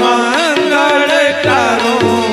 મંગળ કા